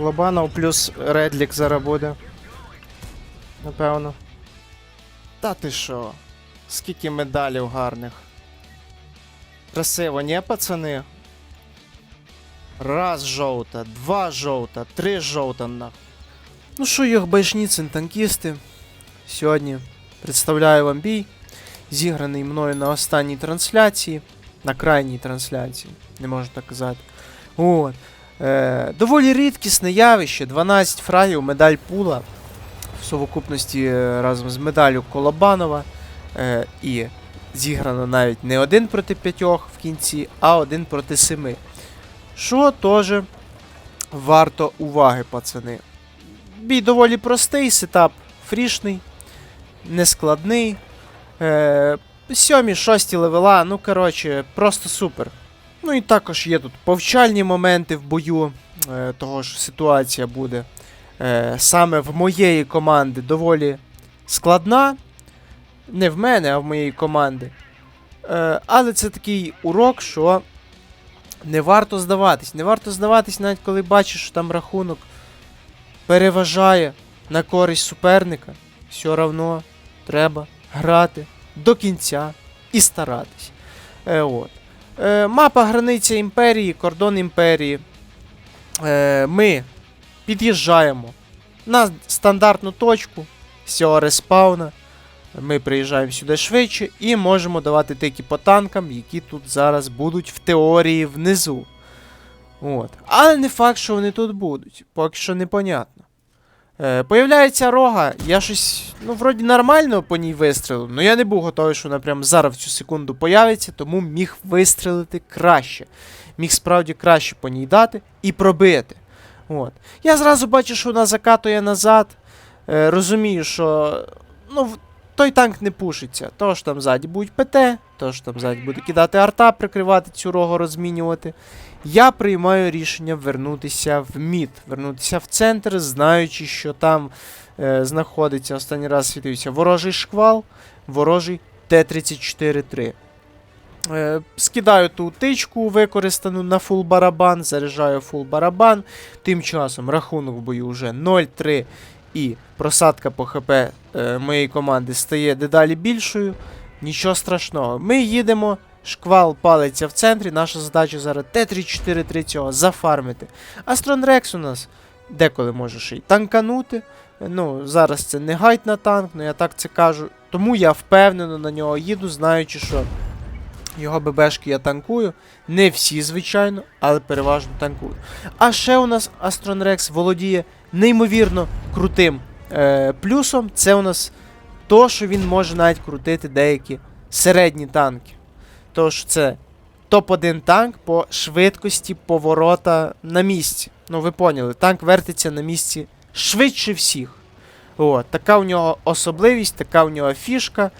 Колобанов плюс Редлік зараз буде. Напевно. Та ти що? Скільки медалів гарних. Красиво, ні, пацани? Раз жовта, два жовта, три жовта нах. Ну що, йохбайшніцин, танкісти. Сьогодні представляю вам бій, зіграний мною на останній трансляції, на крайній трансляції, не можна так казати. От. Е, доволі рідкісне явище, 12 фрагів, медаль пула в совокупності е, разом з медаллю Колобанова. Е, і зіграно навіть не один проти п'ятьох в кінці, а один проти семи. Що теж варто уваги, пацани. Бій доволі простий, сетап фрішний, нескладний. Е, сьомі, шості левела, ну коротше, просто супер. Ну і також є тут повчальні моменти в бою, е, того ж ситуація буде е, саме в моєї команди доволі складна. Не в мене, а в моєї команди. Е, але це такий урок, що не варто здаватись. Не варто здаватись, навіть коли бачиш, що там рахунок переважає на користь суперника. Все одно треба грати до кінця і старатись. Е, от. Е, мапа границя імперії, кордон імперії. Е, ми під'їжджаємо на стандартну точку з респауна. Ми приїжджаємо сюди швидше і можемо давати тики по танкам, які тут зараз будуть в теорії внизу. От. Але не факт, що вони тут будуть, поки що непонятно. Е, появляється рога, я щось, ну, вроді нормально по ній вистрілив, але я не був готовий, що вона прямо зараз в цю секунду появиться, тому міг вистрілити краще. Міг справді краще по ній дати і пробити. От. Я зразу бачу, що вона закатує назад. Е, розумію, що ну, той танк не пушиться. То ж там ззаді будуть ПТ, то ж там ззаді буде кидати арта, прикривати цю рогу, розмінювати. Я приймаю рішення вернутися в мід, вернутися в центр, знаючи, що там е, знаходиться останній раз світився ворожий шквал, ворожий Т-34-3. Е, скидаю ту тичку використану на фул барабан, заряджаю фул барабан. Тим часом рахунок в бою вже 0-3 і просадка по ХП е, моєї команди стає дедалі більшою. Нічого страшного. Ми їдемо, шквал палиться в центрі. Наша задача зараз Т-34-3 цього зафармити. Астрон Рекс у нас деколи може ще й танканути. Ну, зараз це не гайд на танк, ну я так це кажу. Тому я впевнено на нього їду, знаючи, що його ББшки я танкую. Не всі, звичайно, але переважно танкую. А ще у нас Астрон Рекс володіє неймовірно крутим е, плюсом. Це у нас то, що він може навіть крутити деякі середні танки. Тож це топ-1 танк по швидкості поворота на місці. Ну, ви поняли, танк вертиться на місці швидше всіх. От, така у нього особливість, така у нього фішка.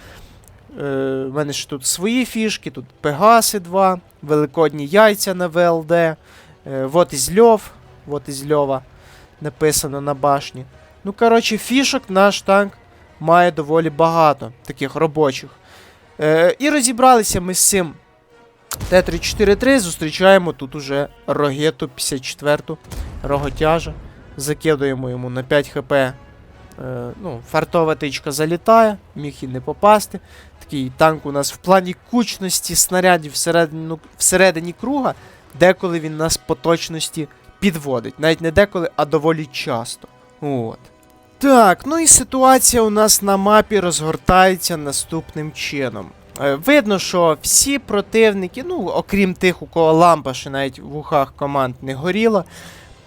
Е, У мене ж тут свої фішки, тут Пегаси 2, великодні яйця на ВЛД. Е, вот із Льов, вот із Льова написано на башні. Ну, коротше, фішок наш танк має доволі багато таких робочих. Е, і розібралися ми з цим Т-343, зустрічаємо тут уже рогету 54-ту роготяжа. Закидуємо йому на 5 хп. Е, ну, фартова тичка залітає, міг і не попасти. Такий танк у нас в плані кучності снарядів всередину, всередині круга, деколи він нас по точності підводить. Навіть не деколи, а доволі часто. От. Так, ну і ситуація у нас на мапі розгортається наступним чином. Е, Видно, що всі противники, ну, окрім тих, у кого лампа ще навіть в ухах команд не горіла,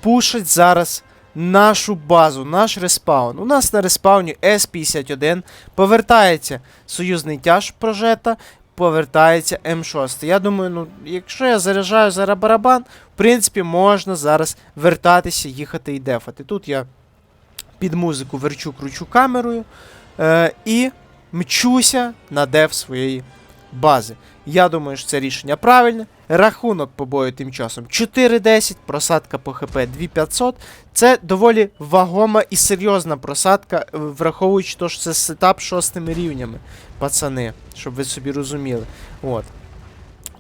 пушать зараз нашу базу, наш респаун. У нас на респауні С-51 повертається союзний тяж прожета, повертається М6. Я думаю, ну, якщо я заряджаю зараз барабан, в принципі, можна зараз вертатися, їхати і дефати. Тут я під музику верчу, кручу камерою е, і мчуся на деф своєї бази. Я думаю, що це рішення правильне. Рахунок по бою тим часом 4-10, просадка по ХП 2500. Це доволі вагома і серйозна просадка, е, враховуючи те, що це сетап шостими рівнями, пацани, щоб ви собі розуміли. От.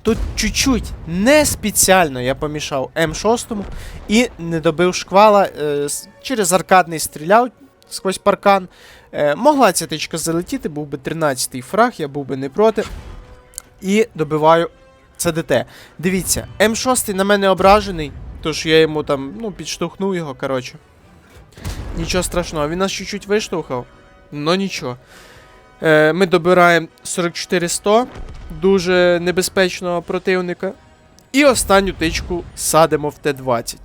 Тут чуть-чуть не спеціально я помішав М6 і не добив шквала е, через аркадний стріляв сквозь паркан. Е, могла ця тичка залетіти, був би 13-й фраг, я був би не проти. І добиваю ЦДТ. Дивіться, М6 на мене ображений, тож я йому там ну, підштовхнув його, коротше. Нічого страшного, він нас чуть-чуть виштовхав, но нічого. Е, ми добираємо 44-100, дуже небезпечного противника. І останню тичку садимо в Т-20.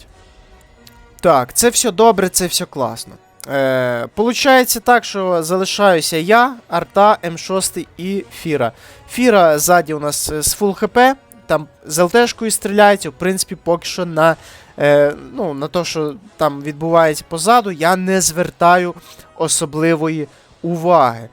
Так, це все добре, це все класно. Е, получається так, що залишаюся я, Арта, М6 і Фіра. Фіра ззаді у нас е, з фул ХП, там з ЛТшкою стріляється, в принципі, поки що на, е, ну, на те, що там відбувається позаду, я не звертаю особливої уваги.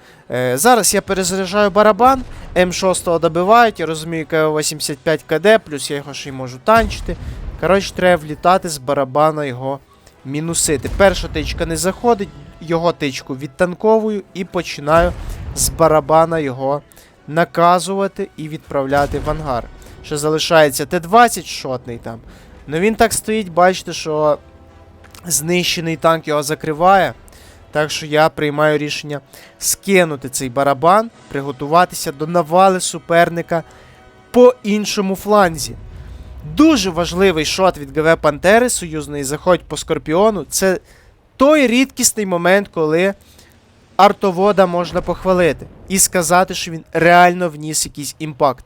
Зараз я перезаряджаю барабан, М6 добивають, я розумію, КВ-85 КД, плюс я його ще й можу танчити. Коротше, треба влітати з барабана його мінусити. Перша тичка не заходить, його тичку відтанковую і починаю з барабана його наказувати і відправляти в ангар. Ще залишається Т-20 шотний там. Ну він так стоїть, бачите, що знищений танк його закриває. Так що я приймаю рішення скинути цей барабан, приготуватися до навали суперника по іншому фланзі. Дуже важливий шот від ГВ Пантери союзної заходь по Скорпіону. Це той рідкісний момент, коли артовода можна похвалити і сказати, що він реально вніс якийсь імпакт.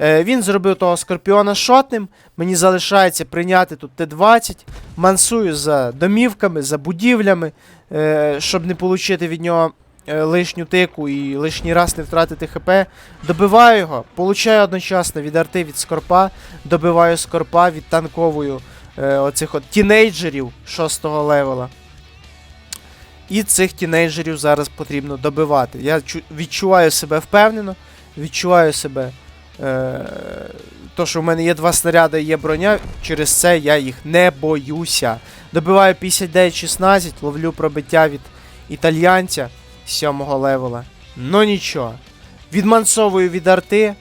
Е, він зробив того Скорпіона шотним. Мені залишається прийняти тут Т-20, мансую за домівками, за будівлями, е, щоб не отримати від нього лишню тику і лишній раз не втратити ХП. Добиваю його, получаю одночасно від арти від скорпа, добиваю скорпа, відтанковую е, оцих от тінейджерів 6 левела. І цих тінейджерів зараз потрібно добивати. Я чу- відчуваю себе впевнено, відчуваю себе. Е, то, що в мене є два снаряди і є броня, через це я їх не боюся. Добиваю 59-16, ловлю пробиття від італьянця 7 левела. Ну нічого. Відмансовую від арти.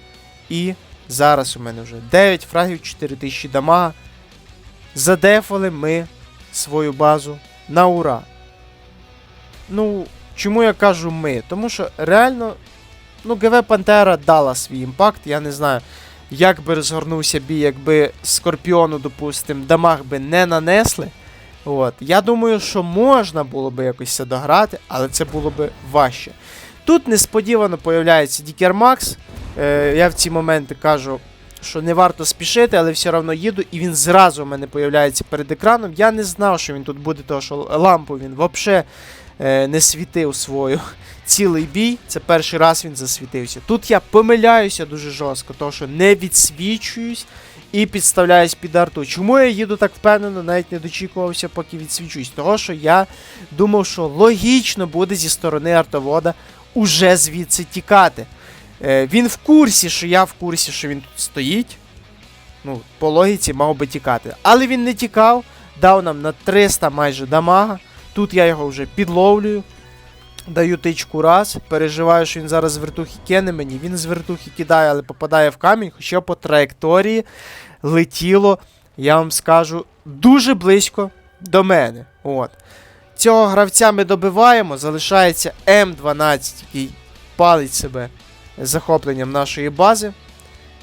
І зараз у мене вже 9 фрагів, 4000 дамага. Задефали ми свою базу на ура. Ну, чому я кажу ми? Тому що реально, ну, ГВ Пантера дала свій імпакт. Я не знаю, як би розгорнувся бій, якби Скорпіону, допустим, дамаг би не нанесли. От. Я думаю, що можна було би якось це дограти, але це було би важче. Тут несподівано появляється Дікер Макс. Е, я в ці моменти кажу, що не варто спішити, але все одно їду, і він зразу у мене появляється перед екраном. Я не знав, що він тут буде, тому що лампу він взагалі е, не світив свою цілий бій. Це перший раз він засвітився. Тут я помиляюся дуже жорстко, тому що не відсвічуюсь і підставляюсь під арту. Чому я їду так впевнено, навіть не дочікувався, поки відсвічуюсь? Того, що я думав, що логічно буде зі сторони артовода уже звідси тікати. Е, він в курсі, що я в курсі, що він тут стоїть. Ну, по логіці мав би тікати. Але він не тікав, дав нам на 300 майже дамага. Тут я його вже підловлюю. Даю тичку раз, переживаю, що він зараз з вертухи кине мені. Він з вертухи кидає, але попадає в камінь, хоча по траєкторії летіло, я вам скажу, дуже близько до мене. От. Цього гравця ми добиваємо, залишається М12, який палить себе захопленням нашої бази.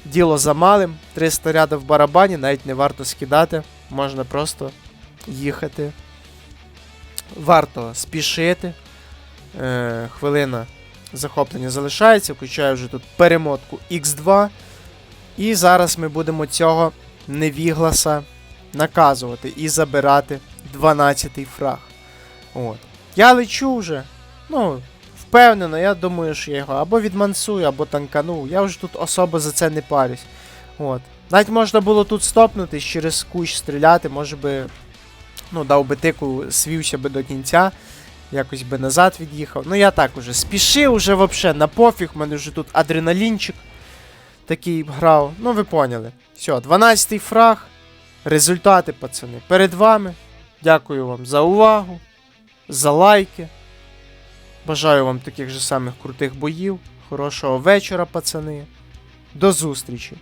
Діло за малим. Три снаряди в барабані, навіть не варто скидати. Можна просто їхати. Варто спішити. Е, хвилина захоплення залишається. Включаю вже тут перемотку X2. І зараз ми будемо цього невігласа наказувати і забирати 12-й фраг. От. Я лечу вже. Ну, впевнено, я думаю, що я його або відмансую, або танкану. Я вже тут особо за це не парюсь. От. Навіть можна було тут стопнутись, через кущ стріляти, може би. Ну, дав би тику, свівся би до кінця, якось би назад від'їхав. Ну я так уже спішив, уже взагалі на пофіг, в мене вже тут адреналінчик такий грав. Ну, ви поняли. Все, 12-й фраг. Результати, пацани, перед вами. Дякую вам за увагу, за лайки. Бажаю вам таких же самих крутих боїв. Хорошого вечора, пацани. До зустрічі!